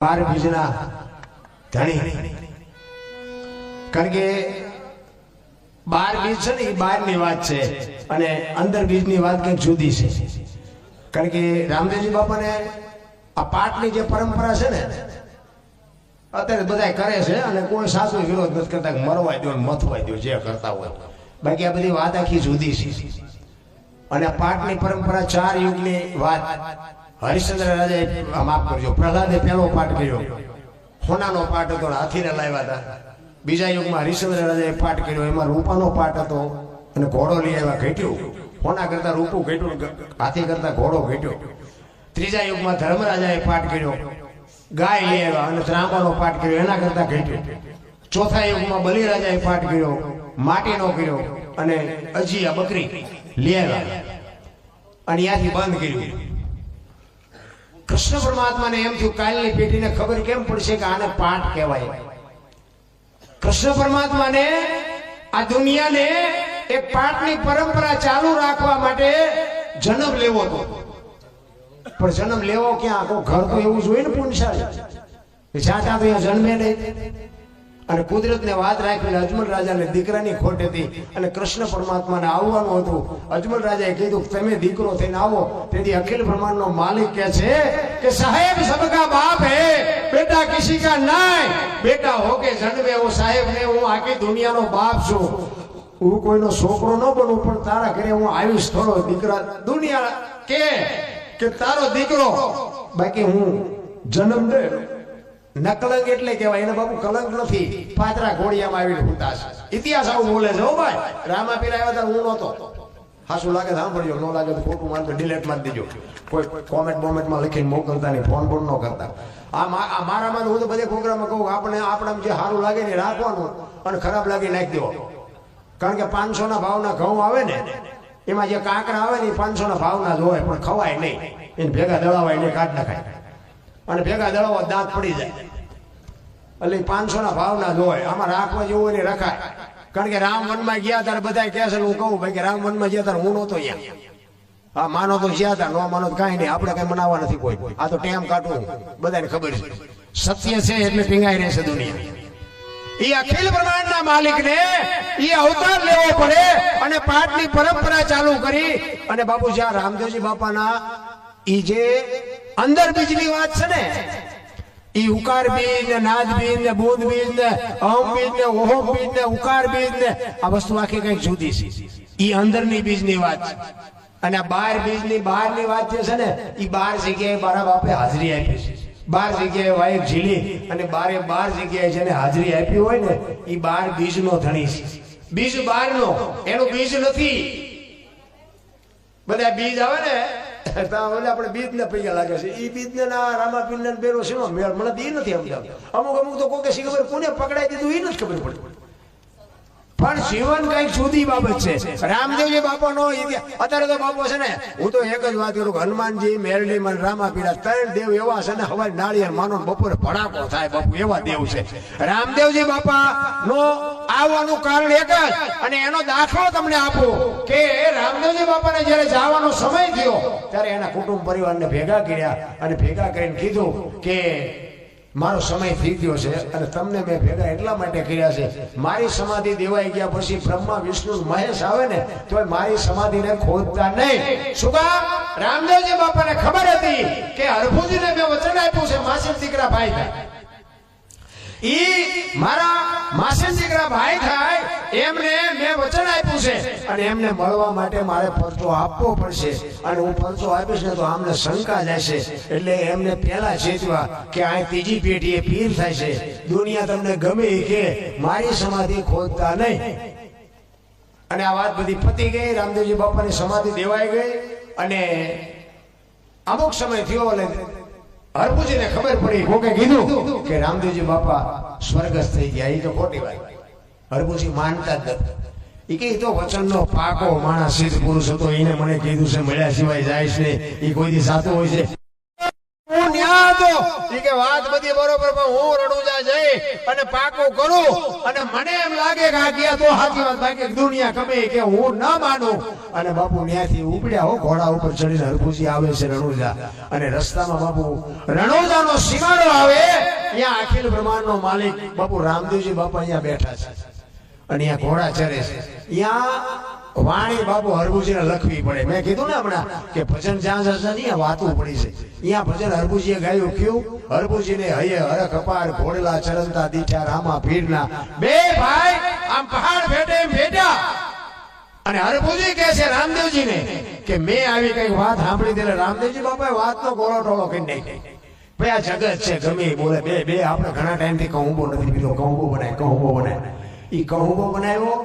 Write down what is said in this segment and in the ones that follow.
બાર ધણી. કારણ કે બાર બીજ છે ને, એ બારની વાત છે. અને અંદર બીજની વાત કંઈક જુદી છે. કારણ કે રામદેવજી બાપાને આ પાટની જે પરંપરા છે ને, અત્યારે બધા કરે છે અને કોઈ સાસુ વિરોધ નથી કરતા મરવા દો મથવા દો જે કરતા હોય. બાકી આ બધી વાત આખી જુદી છે. અને આ પાઠની પરંપરા ચાર યુગની વાત. હરિશ્ચંદ્ર રાજાએ માફ કરજો. પ્રહલાદે પહેલો પાઠ કર્યો. હોનાનો પાઠ હતો, હાથીને લાવ્યા હતા. બીજા યુગમાં હરિશ્ચંદ્ર રાજાએ પાઠ કર્યો. એમાં રૂપાનો પાઠ હતો અને ઘોડો લઈ આવ્યા, ઘટ્યું. હોના કરતા રૂપું ઘટ્યું હાથી કરતા ઘોડો ઘટ્યો. ત્રીજા યુગમાં ધર્મરાજાએ પાઠ કર્યો. ગાય લઈ આવ્યા અને ત્રાંબાનો પાઠ કર્યો. એના કરતા ઘટ્યો. ચોથા યુગમાં બલિરાજાએ પાઠ કર્યો. માટીનો કર્યો અને અજીયા બકરી લઈ આવ્યા. અને ત્યાંથી બંધ કર્યું. કૃષ્ણ પરમાત્માને એમ થયું, કાલની પેઢીને ખબર કેમ પડશે કે આને પાઠ કહેવાય? કૃષ્ણ પરમાત્માને આ દુનિયાને એ પાઠની પરંપરા ચાલુ રાખવા માટે જન્મ લેવો હતો. પણ જન્મ લેવો ક્યાં? આખો ઘર તો એવું જોઈએ ને ત્યાં તો અહીંયા જન્મે નહીં. અને કુદરતને વાત રાખી અજમલ રાજાને દીકરાની ખોટ હતી અને કૃષ્ણ પરમાત્માને આવવાનું હતું. અજમલ રાજાએ કીધું, તમે દીકરો થઈને આવો. તેથી અખિલ બ્રહ્માંડનો માલિક કે છે કે, સાહેબ, સબકા બાપ હે, બેટા કિસી કા નહીં બેટા હો કે જન્મે હું સાહેબ ને હું આખી દુનિયાનો બાપ છું. હું કોઈનો છોકરો ન બનું, પણ તારા ઘરે હું આવીશ થોડો દીકરા, દુનિયા કે કે તારો દીકરો. બાકી હું જન્મ દે નકલંક એટલે કહેવાય. એને બાપુ કલંક નથી. પાતરા ઘોડિયામાં આવીને છે. ઇતિહાસ આવું બોલે છે ભાઈ. રામા પીરા આવ્યા હું નહોતો. હાસું લાગે સાંભળ્યો ન લાગે તો ખોટું માનતો ડિલેટ મારી દેજો. કોઈ કોમેન્ટ બોમેન્ટમાં લખીને મોકલતા નહીં ફોન ફોન ન કરતા. આ મારામાં હું તો બધે પ્રોગ્રામમાં કહું, આપણે આપણે જે સારું લાગે ને રાખવાનું અને ખરાબ લાગે નાખી દેવો. કારણ કે પાંચસો ના ભાવના ઘઉં આવે ને, એમાં જે કાંકરા આવે ને એ પાંચસો ના ભાવના જ હોય, પણ ખવાય નહીં. એને ભેગા દળાવાય નહીં કાઢ નાખાય. અને ભેગા દળાવવા દાંત પડી જાય. એટલે પાંચસો ના ભાવના જ હોય. આમાં રાખવા જેવું ને રખાય. કારણ કે રામ વનમાં ગયા ત્યારે બધા કહે છે, હું કહું ભાઈ કે રામ વનમાં ગયા ત્યારે હું નહોતો અહીંયા. હા માનો તો જ્યાં હતા, નો માનો કાંઈ નહીં. આપણે કઈ મનાવવા નથી કોઈ. આ તો ટેમ કાઢવું બધાને ખબર છે. સત્ય છે એટલે પીંગાઈ રહેશે દુનિયા. એ અખિલ બ્રહ્માંડના માલિકને એ અવતાર લેવો પડે અને પાઠની પરંપરા ચાલુ કરી. અને બાપુ જ્યાં રામદેવજી બાપાના ઈ જે અંદર બીજની વાત છે ને ઈ ઉકાર બીજ ને નાદ બીજ ને બુધ બીજ ને અહમ બીજ ને ઓહમ બીજ ને ઉકાર બીજ ને આ વસ્તુ આખી કંઈક જુદી છે ઈ અંદરની બીજની વાત છે અને આ બાર બીજની બહારની વાત જે છે ને ઈ બાર જગ્યાએ મારા બાપે હાજરી આપી છે બાર જગ્યાએ વાયક ઝીલી અને બારે બાર જગ્યાએ જેને હાજરી આપી હોય ને ઈ બાર બીજ નો ધણી છે બીજ બારનો એનું બીજ નથી બધા બીજ આવે ને મને પણ જીવન કંઈક જુદી બાબત છે. રામદેવજી બાપા નો અત્યારે તો બાપો છે ને, હું તો એક જ વાત કરું હનુમાનજી, મેરડી માં રામાપીરા ત્રણ દેવ એવા છે ને હવે નાળિયેર માનો બપોરે ભડાકો થાય બાપુ, એવા દેવ છે. રામદેવજી બાપા નો આવવાનું કારણ એક જ. અને એનો દાખલો તમને આપો કે રામદેવજી બાપાને જયારે જવાનો સમય થયો, ત્યારે એના કુટુંબ પરિવારને ભેગા કર્યા અને ભેગા કરીને કીધું કે મારો સમય થઈ ગયો છે અને તમને મેં ભેગા એટલા માટે કર્યા છે. મારી સમાધિ દેવાઈ ગયા પછી બ્રહ્મા, વિષ્ણુ મહેશ આવે ને તો મારી સમાધિને ખોદતા નહીં. શું કામ રામદેવજી બાપાને ખબર હતી કે હરભુજીને મેં વચન આપ્યું છે, માસી દીકરા ભાઈ ઈ મારા માસી દીકરા ભાઈ થાય, એમને મેં વચન આપ્યું છે. અને એમને મળવા માટે મારે પરચો આપવો પડશે. અને હું પરચો આપીશ ને તો આમને શંકા જશે એટલે એમને પહેલા ચેતવા કે આ ત્રીજી પેઢીએ પીર થાય છે. દુનિયા તમને ગમે કે, મારી સમાધિ ખોદતા નહીં. અને આ વાત બધી પતી ગઈ, રામદેવજી બાપાની સમાધિ દેવાઈ ગઈ. અને અમુક સમય થયો એટલે હરભુજીને ખબર પડી, કોકે કીધું કે રામદેવજી બાપા સ્વર્ગસ્થ થઈ ગયા એ તો ખોટી વાત. હરભુજી માનતા જ નથી. એ કે તો વચનનો પાકો માણસ, સિદ્ધ પુરુષ હતો એને મને કીધું છે, મળ્યા સિવાય જાય છે એ કોઈ દી સાચું હોય છે. ન્યા હતો ઈ કે વાત બધી બરોબર, પણ હું રણુજા જઈ અને પાકું કરું. અને મને એમ લાગે કે આ ગયા તો સાચી વાત બાકી દુનિયા ગમે કે હું ના માનું. અને બાપુ ન્યાથી ઉપડ્યા હો, ઘોડા ઉપર ચડીને હરભુજી આવે છે રણુજા. અને રસ્તામાં બાપુ રણુજાનો સીમાડો આવે. ત્યાં અખિલ બ્રહ્માંડનો માલિક બાપુ રામદેવજી બાપા અહીંયા બેઠા છે. અને અહીંયા ઘોડા ચરે છે. અહીંયા વાણી બાપુ હરભુજીને લખવી પડે. મેં કીધું ને હમણાં કે ભજન જ્યાં જશે ને વાતું પડી છે. અહીંયા ભજન હરભુજીએ ગાયું કયું હરભુજીને હયે હરખ અપાર ભોળલા ચરંતા દીઠા, રામા ભીરના. બે ભાઈ આમ પહાડ ભેટે ભેટા અને હરભુજી કહે છે રામદેવજીને કે મેં આવી કઈ વાત સાંભળી દે રામદેવજી બાપા વાતનો ગોળો ટોળો કરી નાખી ભાઈ, આ જગત છે, ગમે બોલે. બે બે, આપણે ઘણા ટાઈમથી કહુંબો નથી બીજો કહું બનાય, કહુંબો બનાય. ઈ કહુંબો બનાવ્યો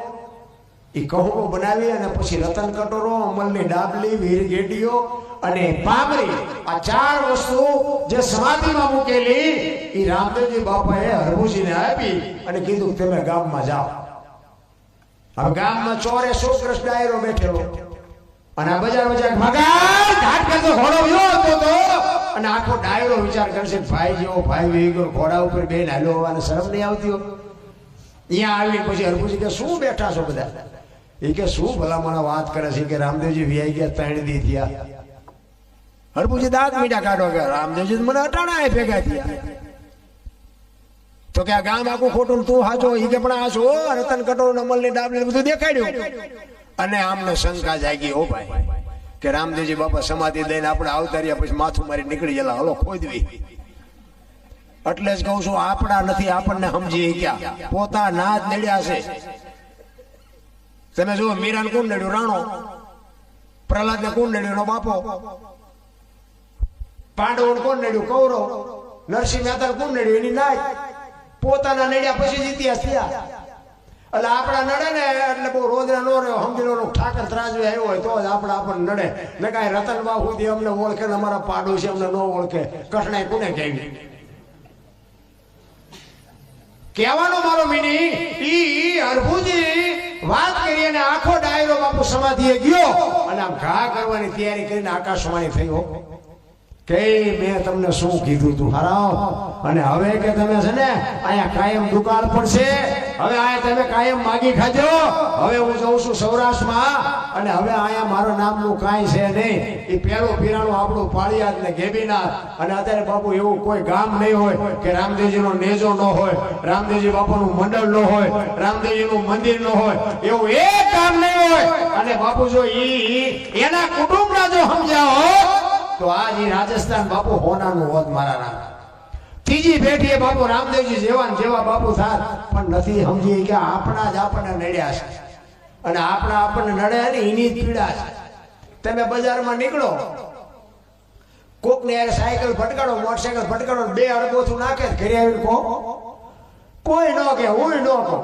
ઈ કહુંબો બનાવી અને પછી રતન કટોરો, અમલની ડાબલી, વીર ગેડીઓ અને પામરી આ ચાર વસ્તુ જે સમાધિમાં મૂકેલી એ રામદેવજી બાપાએ હરભુજીને આપી અને કીધું, તમે ગામમાં જાઓ. હવે ગામમાં ચોરે સો કૃષ્ણ ડાયરો બેઠેલો. અને આ બજાર બજાર મગાર ઘાટ કરતો ઘોડો વ્યો હતો તો. અને આખો ડાયરો વિચાર કરશે, ભાઈ જેવો ભાઈ વેઈ ગયો, ઘોડા ઉપર બેન હાલો હોવાને શરમ નહીં આવતી હોય અહીંયા આવી પછી હરભુજી કે, શું બેઠા છો બધા? એ કે શું ભલામણ વાત કરે છે કે રામદેવજી વ્યાઈ ગયા ત્રણ દી થયા. હરપુજી દાંત મીઠા કાઢો કે રામદેવજી મને અટાણા ભેગા થયા. તો કે આ ગામ આખું ખોટું તું હાચો? એ કે પણ હાચો રતન કટોર અમલની ડાબલી બધું દેખાડ્યું. અને આમને શંકા જાગી, ઓ ભાઈ, કે રામદેવજી બાપા સમાધિ દઈને આપણે આવતાર્યા પછી માથું મારી નીકળી ગયેલા. હલો, ખોદવી. એટલે જ કહું છું, આપણા નથી, આપણને સમજી ગયા. પોતાના જ નડ્યા છે. તમે જુઓ, મીરાને કોણ નડ્યું રાણો, પ્રહલાદને કોણ નડ્યું એનો બાપો, પાંડવોને કોણ નડ્યું કૌરવ, નરસિંહ મહેતા કોણ નડ્યું એની નાય પોતાના નડ્યા પછી જ થયા. એટલે આપણા નડે ને, એટલે બહુ રોજના નો રહ્યો સમજી લો ઠાકર ત્રાજવે આવ્યો હોય, તો જ આપણે આપણને નડે. ને કાંઈ રતન બાબુ સુધી અમને ઓળખે ને અમારા પાડોશી અમને ન ઓળખે. કઠણાઈ કોને કહેવી? કહેવાનો મારો મિની ઈ હરભુજી વાત કરી અને આખો ડાયરો બાપુ સમાધિએ ગયો. અને આમ ઘા કરવાની તૈયારી કરીને આકાશવાણી થઈ કે મેં તમને શું કીધું તું? હરાવ અને હવે કે તમે છે ને, અહીંયા કાયમ દુકાળ પડશે. હવે આ તમે કાયમ માગી ખાજો. હવે હું જઉં છું સૌરાષ્ટ્રમાં. અને હવે અહીંયા મારા નામનું કાંઈ છે નહીં. એ પેલો પીરાણું આપણું પાળિયાદ ને ગેબીનાથ અને અત્યારે બાપુ એવું કોઈ ગામ નહીં હોય કે રામદેવજીનો નેજો ન હોય, રામદેવજી બાપુનું મંડળ ન હોય, રામદેવજીનું મંદિર ન હોય. એવું એક ગામ નહીં હોય. અને બાપુ જો ઈ એના કુટુંબના જો સમજાવો. તો આજ રાજસ્થાન બાપુ હોનાનું હોત મારા નામ. ત્રીજી પેઢીએ બાપુ રામદેવજી જેવા જેવા બાપુ થાત, પણ નથી સમજી કે આપણા જ આપણને નડ્યા છે. અને આપણા આપણને નડ્યા ને એની જ પીડા છે. તમે બજારમાં નીકળો, કોકને સાયકલ ફટકાડો, મોટરસાયકલ ફટકાડો બે અડગોથું નાખે ઘરે આવીને કહો, કોઈ ન કે હું ન કહું.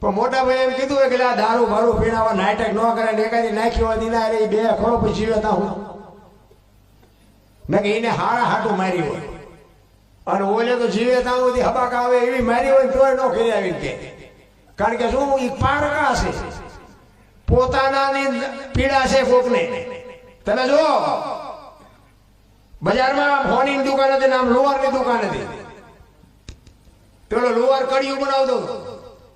પણ મોટા ભાઈ એમ કીધું કે આ દારૂ ભાડું પીણાવા નાટક ન કરે ને એકાદી નાખી હોય દીના એ બે ખરો પછી જીવે હું. મેં કે એને હાડા હાટું મારી હોય. અને ઓલે તો જીવે ત્યાં સુધી હબાક આવે એવી મારી હોય તોય ન કરી આવી કે. કારણ કે શું એ પારકા છે. પોતાનાની પીડા છે કોકને. તમે જો બજારમાં ફોનની દુકાન હતી ને આમ લોહારની દુકાન હતી. પેલો લોહાર કડિયું બનાવતો હતો.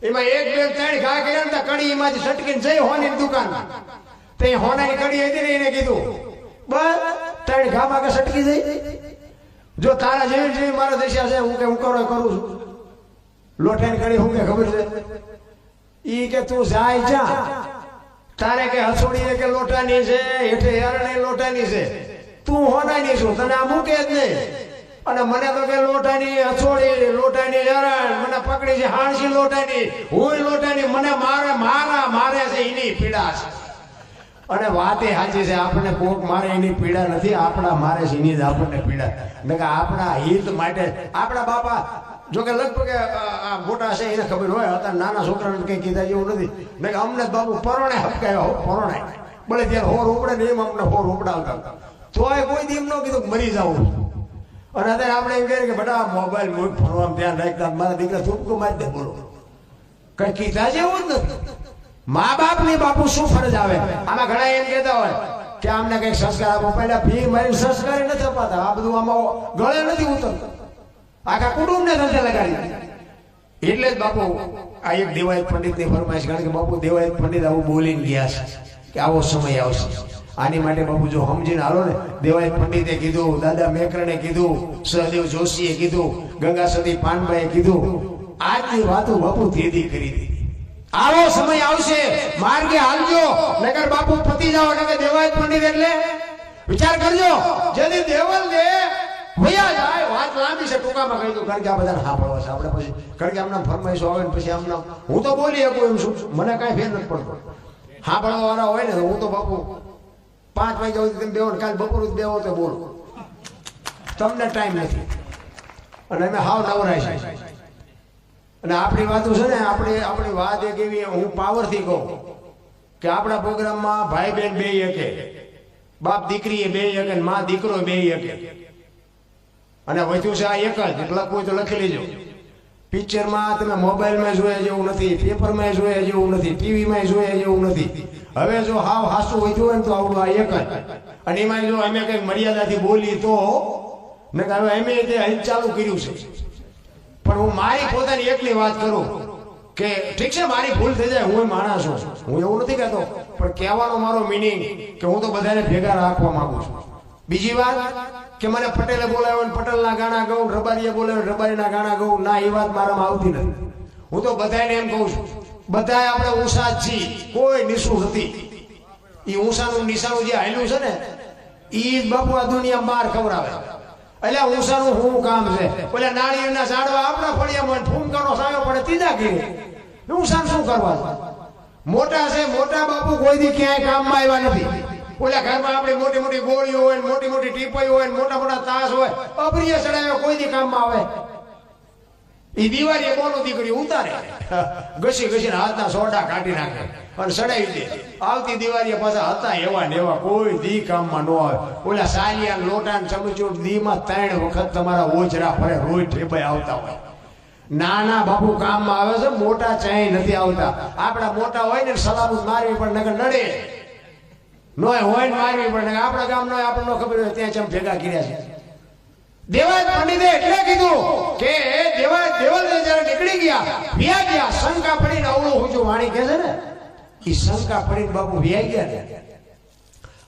એમાં એક, બે, ત્રણ ઘા કર્યા ને તો કડી એમાંથી સટકીને જઈ હોની દુકાન. તે હોનાની કડી હતી ને એને કીધું, બસ, ત્રણ ઘામાં કે સટકી જઈ. જો તારા જેવી જેવી મારા દશા છે, હું કે હું કરો કરું છું. લોઠાની કડી હું કે ખબર છે? ઈ કે તું જાય જા. તારે કે હસોડી કે લોટાની છે, હેઠે હેરણે લોટાની છે. તું હોનાની છું, તને આ મૂકે જ નહીં. અને મને તો કે લોટાની હસોડી લોટાની હેરણ મને પકડી છે હાણસી લોટાની હું લોટાની મને મારે, મારા, મારે છે એની પીડા છે. અને વાત એ સાચી છે, આપણને કોક મારે એની પીડા નથી, આપણા મારે છે એની જ આપણને પીડા. મેં કે આપણા હિત માટે, આપણા બાપા જો કે લગભગ મોટા છે, એને ખબર હોય, અત્યારે નાના છોકરાને કઈ કીધા જેવું નથી. મેં કે અમને બાબુ પરોણે હપકાયો પરોણે. ભલે ત્યારે હોર ઉપડે ને એમ અમને હોર ઉપડાવતા તોય કોઈ દીમ ન કીધું મરી જાવું અને અત્યારે આપણે એમ કહીએ કે બેટા મોબાઈલ મૂક ભણવામાં ધ્યાન રાખતા મારા દીકરા થૂપકો મારી દે, બોલો. કઈ કીધા જેવું જ નથી. મા બાપની બાપુ શું ફરજ આવે? આમાં ઘણા એમ કહેતા હોય કે આમને કઈ સંસ્કાર આપો પહેલા ભી મારી સંસ્કાર નથી અપાતા. આ બધું આમાં ગળે નથી ઉતરતું. આખા કુટુંબ ને ધંધે લગાડી એટલે જ બાપુ આ એક દેવાયત પંડિતની ફરમાઈશ, કારણ કે બાપુ દેવાયત પંડિત આવું બોલીને ગયા છે કે આવો સમય આવશે. આની માટે બાપુ જો સમજીને હાલો ને, દેવાય પંડિતે કીધું, દાદા મેકરણે કીધું, સહદેવ જોશીએ કીધું, ગંગા સતી પાનભાઈએ કીધું આજની વાતો બાપુ ધીધી કરી દીધી. આવો સમય આવશે, માર્ગે હાલજો નગર બાપુ પતી જાઓ કે દેવાય પંડિત એટલે. વિચાર કરજો, જેથી દેવલ દે ભૈયા જાય, વાત લાંબી છે, ટૂંકામાં કહી દઉં, કારણ કે આ બધાને હા પડવા છે. આપણે પછી, કારણ કે આમના ફરમાઈશો આવે ને પછી આમના, હું તો બોલી શકું એમ છું, મને કાંઈ ફેર નથી પડતો. હા પડવા વાળા હોય ને, હું તો બાપુ પાંચ વાગ્યા સુધી તમે બેહો ને કાલ બપોર સુધી બેહો તો બોલો. તમને ટાઈમ નથી. અને અમે હાવ નવરાય છે અને આપણી વાતો છે ને, આપણે, આપણી વાત એક એવી હું પાવરથી કહું કે આપણા પ્રોગ્રામમાં ભાઈ બહેન બે એકે, બાપ દીકરી બે એક મા દીકરો બે એક. અને વધ્યું છે આ એક જ લખવું તો લખી લેજો. પિક્ચરમાં તમે મોબાઈલમાં જોયા જેવું નથી પેપરમાં જોયા જેવું નથી ટીવીમાં જોયા જેવું નથી. હવે જો હાવ હાસું વધ્યું હોય ને તો આવડું આ એક જ. અને એમાં જો અમે કંઈક મર્યાદાથી બોલી તો, મેં કહ્યું અમે તે અહીં ચાલુ કર્યું છે. પણ હું મારી પોતાની એકલી વાત કરું કે ઠીક છે, મારી ભૂલ થઈ જાય, હું માણસ છું. હું એવું નથી કહેતો, પણ કહેવાનો મારો મિનિંગ કે હું તો બધાને ભેગા રાખવા માંગુ છું. બીજી વાત કે મને પટેલે બોલાવ્યો ને પટેલના ગાણા ગાઉં, રબારીએ બોલાવ્યો રબારીના ગાણા ગાઉં, ના, એ વાત મારામાં આવતી નથી. હું તો બધાને એમ કહું છું, બધાય આપણે ઊંસા જ છીએ, કોઈ નિસુ નથી. એ ઊંસાનું નિશાનું જે હાલ્યું છે ને એ બાપુ આ દુનિયા બહાર ખવડાવે. એટલે ઊંસાનું શું કામ છે? એટલે નાળિયેરના ઝાડવા આપણા ફળિયામાં કરો સાયો પડે ત્રીજા ઘીરે. ઊંસાન શું કરવા મોટા છે, મોટા બાપુ કોઈ દી ક્યાંય કામમાં આવ્યા નથી. ઓલા ઘરમાં આપણી મોટી મોટી ગોળીઓ હોય, મોટી મોટી ટીપાઈ હોય, મોટા મોટા તાસ હોય અપ્રિય ચડાવ્યો કોઈ દી કામમાં આવે? એ દિવાળી બોલો દીકરી, ઉતારે. ઘસી ઘસીને હાથના સોડા કાઢી નાખે અને સડાવી દે. આવતી દિવાળી પાછા હતા એવા ને એવા, કોઈ દી કામમાં ન આવે. ઓલા સાલિયા લોટા ને ચમચૂટ દીમાં ત્રણ વખત તમારા ઓછરા ફરે, રોજ ઠેપાઈ આવતા હોય. નાના બાપુ કામમાં આવે છે, મોટા ચાય નથી આવતા. આપણા મોટા હોય ને, સલામત મારવી પણ નગર નડે. નોય હોય ને મારવી પડે આપણા ગામ નો આપણને ખબર હોય, ત્યાં ચમ ભેગા કર્યા છે. દેવાજ પંડિતે એટલે કીધું કે દેવાજ દેવલ જયારે નીકળી ગયા, વ્યા ગયા, શંકા પડીને અવળું હુજું વાણી કહે છે ને એ શંકા પડીને બાપુ વ્યાઈ ગયા ને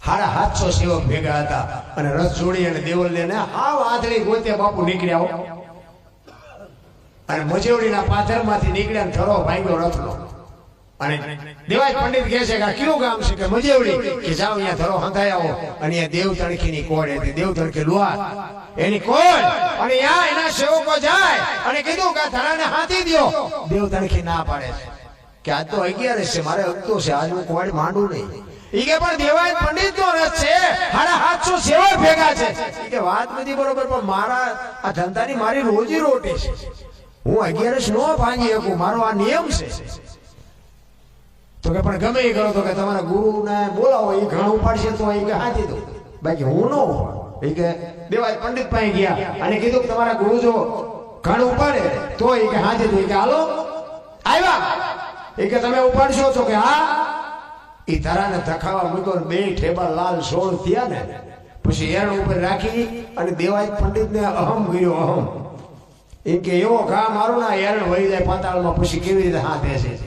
હાડા હાથસો સેવક ભેગા હતા અને રથ જોડી અને દેવલ ને હાવ આંધળી ગોતે બાપુ નીકળ્યા હો. અને મજેવડીના પાથરમાંથી નીકળ્યા ને થરો ભાંગ્યો રથનો. અને દેવાજ પંડિત કહે છે કે કયું ગામ છે કે મજેવડી કે જાઓ અહીંયા ધરો હંધાઈ આવો. અને અહીંયા દેવ તણખીની કોડ હતી, દેવ તણખી લુઆ એની કોડ, અને આ એના સેવકો જાય અને કીધું કે ધરાને હાથી દ્યો. દેવ તણખી ના પાડે છે. કે આ તો અગિયાર છે, મારે અગતો છે, આજ હું કોડ માંડું નહીં. ઈ કે પણ દેવાજ પંડિત નો રસ છે, હાડા હાથસો સેવા ભેગા છે. કે વાત બધી બરોબર, પણ મારા, આ ધંધાની મારી રોજી રોટી છે. હું અગિયારસ નો ભાંગી શકું, મારો આ નિયમ છે. તો કે પણ ગમે એ કરો, તો કે તમારા ગુરુને બોલાવો, એ ઘણું ઉપાડશે તો એ કે હાથી દો બાકી હું નો. એ કે દેવાજ પંડિત પાસે ગયા અને કીધું કે તમારા ગુરુ જો ઘણ ઉપાડે, તો એ કે હાથી દો કે હાલો, આવ્યા. એ કે તમે ઉપાડશો તો કે હા. એ ધરાને ધખાવા મૂક્યો બે ઠેબા લાલ સોળ થયા ને, પછી એરણ ઉપર રાખી અને દેવાજ પંડિતને અહમ ગયો અહમ. એ કે એવો ઘા મારું ના એરણ વહી જાય પાતાળમાં, પછી કેવી રીતે હાથે છે?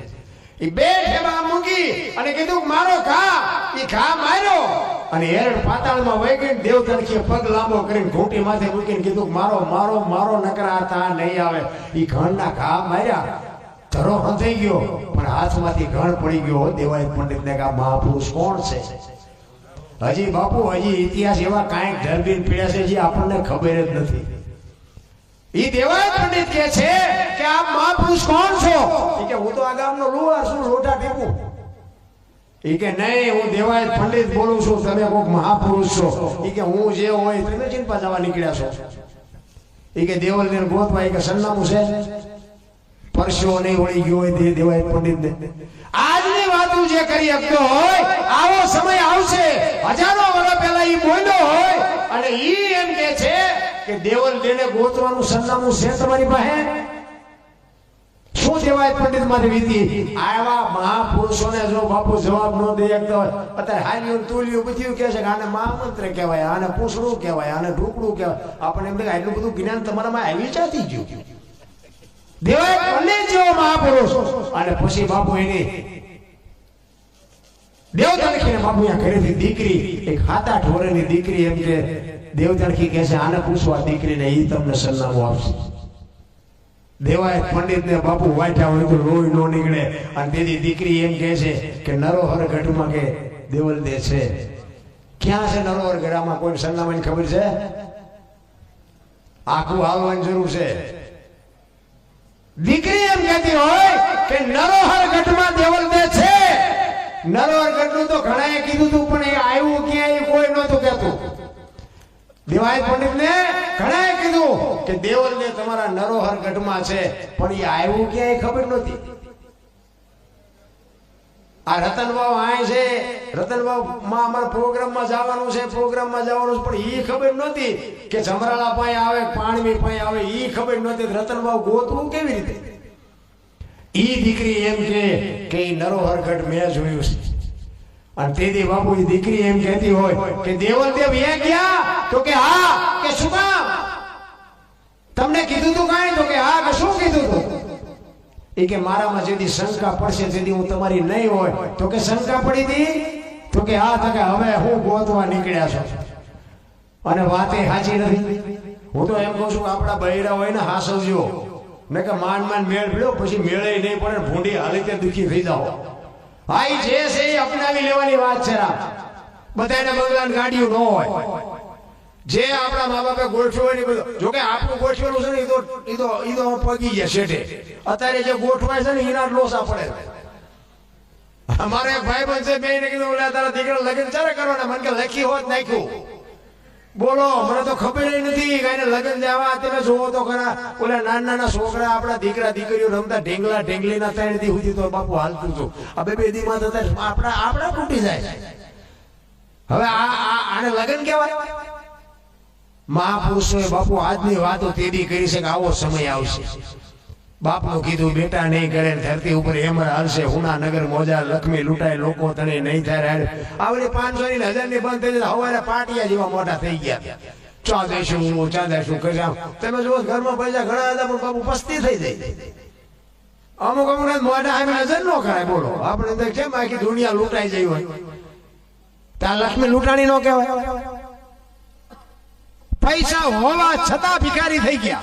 એ બે ઠેબા મૂકી અને કીધું, મારો ઘા. એ ઘા માર્યો. અને એરણ પાતાળમાં વહી દેવ તણખીએ પગ લાંબો કરીને ઘૂંટી માથે મૂકીને કીધું, મારો મારો મારો નકરા હતા નહીં આવે. એ ઘણના ઘા માર્યા. ધરો હંધાઈ ગયો, પણ હાથમાંથી ઘણ પડી ગયો. દેવાય પંડિતને કે આ મહાપુરુષ કોણ છે? હજી બાપુ, હજી ઇતિહાસ એવા કાંઈક ધરબીન પીડ્યા છે જે આપણને ખબર જ નથી. એ દેવાય પંડિત કે છે કે આપ મહાપુરુષ કોણ છો? કે હું તો આ ગામનો લુહાર છું લોટા ટેપું એ કે નહીં હું દેવાય પંડિત બોલું છું તમે કોઈક મહાપુરુષ છો. એ કે હું જે હોય તમે ચિંતા જવા નીકળ્યા છો. એ કે દેવલ ને ગોતવા એ કે સરનામું છે. પરસ્યો નહીં વળી ગયો હોય તે દેવાય પંડિત ને આજની વાતો જે કરી શકતો હોય આવો સમય આવશે. હજારો વર્ષ પહેલા એ બોલ્યો હોય અને ઈ એમ કે છે કે દેવલ દેને ગોતવાનું સરનામું છે તમારી પાસે? શું દેવાય પંડિતમાંથી વીતી? આવા મહાપુરુષોને જો બાપુ જવાબ ન દે શકતા હોય અત્યારે હાલ્યું, તુલ્યું, બધું કહે છે કે આને મહામંત્ર કહેવાય, આને પૂછડું કહેવાય, આને ઢોકડું કહેવાય. આપણને એમ કે આટલું બધું જ્ઞાન તમારામાં આવી ચાતી ગયું દેવાય અને જેવો મહાપુરુષ? અને પછી બાપુ એની દેવતણખીને બાપુ અહીંયા ઘરેથી દીકરી, એક સાત આઠ વર્ષની દીકરી એમ કે દેવતણખી કહે છે, આને પૂછવા દીકરીને એ તમને સરનામું આપશે. દેવાય પંડિત ને બાપુ વાંચ્યા હોય તો લોહી નો નીકળે. અને તેથી દીકરી એમ કહે છે કે નરોહર ગઢમાં કે દેવલ દે છે. ક્યાં છે નરોહર ગઢામાં? કોઈ સરનામાની ખબર છે? આખું હાલવાની જરૂર છે. દીકરી એમ કહેતી હોય કે નરોહર ગઢમાં દેવલ દે છે. નરોહર ગઢનું તો ઘણાએ કીધું તું, પણ એ આવ્યું ક્યાંય કોઈ નહોતું કહેતું. દેવાય પંડિત ને ઘણાએ કીધું કે દેવલ ને તમારા નરોહર ગઢમાં છે, પણ એ આવ્યું ક્યાંય ખબર નહોતી. આ રતનબાવ આય છે રતનબાવમાં અમારા પ્રોગ્રામમાં જવાનું છે, પ્રોગ્રામમાં જવાનું છે, પણ ઈ ખબર નહોતી કે જમરાળા પાસે આવે, પાણવી પાસે આવે એ ખબર નહોતી રતનબાવ ગોતવું કેવી રીતે. ઈ દીકરી એમ કે કે નરોહર ગઢ મેં જોયું છે. અને તેથી બાપુની દીકરી એમ કહેતી હોય કે દેવલ દેવ એ ગયા તો કે હા, કે શું કામ? તમને કીધું તું કાંઈ? તો કે હા, કે શું કીધું તું? એ કે મારામાં જેથી શંકા પડશે, જેથી હું તમારી નહીં હોય, તો કે શંકા પડી હતી? તો કે હા, તો હવે હું ગોતવા નીકળ્યા છું. અને વાત સાચી નથી. હું તો એમ કહું છું, આપણા બૈરા હોય ને હાસવજો. મેં કે માંડ માંડ મેળ પીડો પછી મેળે નહીં પડે ભૂંડી હાલી તે દુઃખી થઈ જાઓ. હા ઈ જે છે એ અપનાવી લેવાની વાત છે બધાને બંગલાની ગાડીઓ ન હોય. જે આપણા મા બાપે એ બધું. જો કે આપણું ગોઠવેલું છે ને, એ તો એ તો પગી ગયા શેઠે. અત્યારે જે ગોઠવાય છે ને એના લોસ પડે અમારે એક ભાઈ બંધ છે મેં ને કીધું તારા દીકરા લગ્ન ચાલે કરવાના. મને કે, લખી હોત નાખ્યું. બોલો, મને તો ખબર નથી કે એને લગ્ન જવા તમે જોવો તો ખરા. ઓલા નાના નાના છોકરા, આપણા દીકરા, દીકરીઓ રમતા ઢેંગલા, ઢેંગલીના ત્રણ દી સુધી તો બાપુ હાલતું હતું. આ બે દીમાં થતા આપણા આપણા તૂટી જાય. હવે આ- આને લગ્ન કહેવાય? મહાપુરુષોએ બાપુ, આજની વાતો તેડી કરી છે કે આવો સમય આવશે? બાપનું કીધું, બેટા, નહીં કરે ધરતી ઉપર એમર હાલશે. હુના નગર મોજા લક્ષ્મી લૂંટાય, લોકો તને નહીં થાય. આવડી પાંચસો ની હજારની બંધ થઈ જાય, હવારે પાટિયા જેવા મોટા થઈ ગયા. ચા દેશું ચા દેશું કર્યા તમે જુઓ, ઘરમાં પૈસા ઘણા હતા, પણ બાપુ પસ્તી થઈ જાય. અમુક અમુક મોઢા આમે નજર ન કરાય, બોલો. આપણે તો કેમ આખી દુનિયા લૂંટાઈ જઈ હોય? ત્યાં લક્ષ્મી લૂંટાણી નો કહેવાય. પૈસા હોવા છતાં ભિખારી થઈ ગયા.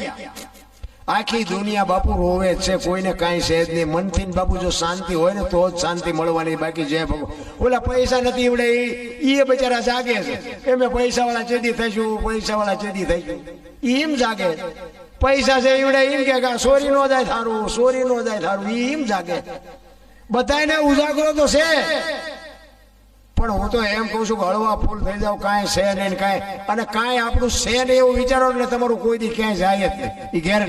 આખી દુનિયા બાપુ રોવે છે, કોઈને કાંઈ છે જ નહીં. મનથી બાપુ જો શાંતિ હોય ને તો જ શાંતિ મળવાની બાકી જય બાપુ ઓલા પૈસા નથી એવડે ઈ એ બચારા જાગે છે. એમે પૈસા વાળા ચેદી થઈશું પૈસા વાળા ચેદી થઈશું એમ જાગે. પૈસા છે એવડે એમ કે સોરી નો જાય થારું, સોરી નો જાય થારું એમ જાગે. બધાને ઉજાગરો તો છે. પણ હું તો એમ કહું છું કે હળવા ફૂલ થઈ જાવ કાંઈ છે નહીં કાંઈ. અને કાંઈ આપણું છે ને એવું વિચારો એટલે તમારું કોઈ દી ક્યાંય જાય જ નહીં. એ ઘેર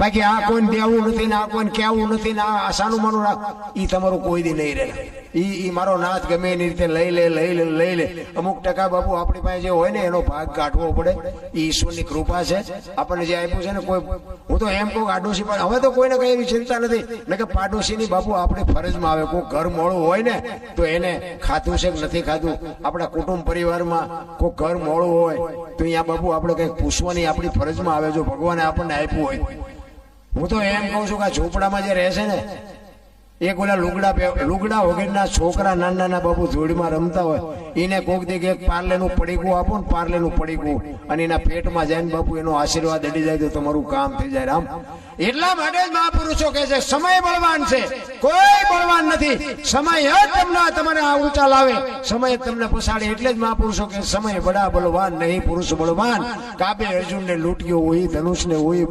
બાકી આ કોઈને દેવું નથી ને આ કોઈને કહેવું નથી ને આ સાનું માનું રાખ. એ તમારું કોઈ દી નહીં રહે. ઈ ઈ મારો નાથ ગમે એની રીતે લઈ લે લઈ લે લઈ લે. અમુક ટકા બાપુ આપણી પાસે જે હોય ને, એનો ભાગ કાઢવો પડે. એ ઈશ્વરની કૃપા છે. આપણને જે આપ્યું છે ને, કોઈ હું તો એમ કહું આડોશી પણ હવે તો કોઈને કઈ એવી ચિંતા નથી. ને કે પાડોશીની બાપુ આપણે ફરજમાં આવે. કોઈ ઘર મોડું હોય ને, તો એને ખાધું છે કે નથી ખાધું? આપણા કુટુંબ પરિવારમાં કોઈ ઘર મોડું હોય, તો અહીંયા બાપુ આપણે કંઈક પૂછવાની આપણી ફરજમાં આવે. જો ભગવાને આપણને આપ્યું હોય. હું તો એમ કહું છું કે આ ઝૂંપડામાં જે રહેશે ને એક ઓલા લુગડા લુગડા વગેરેના છોકરા નાના નાના બાપુ જોડીમાં રમતા હોય, એને કોક દી એક પાર્લેનું પડીકું આપો ને, પાર્લેનું પડીકું. અને એના પેટમાં જાય બાપુ, એનો આશીર્વાદ અડી જાય તો તમારું કામ થઈ જાય. રામ. એટલા માટે જ મહાપુરુષો કહે છે, સમય બળવાન છે. કોઈ બળવાન નથી. સમય જ તમને તમારે આ ઊંચા લાવે. સમય તમને પસાડે એટલે જ મહાપુરુષો કે સમય બડા બળવાન, નહીં પુરુષ બળવાન. કાબે અર્જુનને લૂંટ્યો હોય, ધનુષને હોય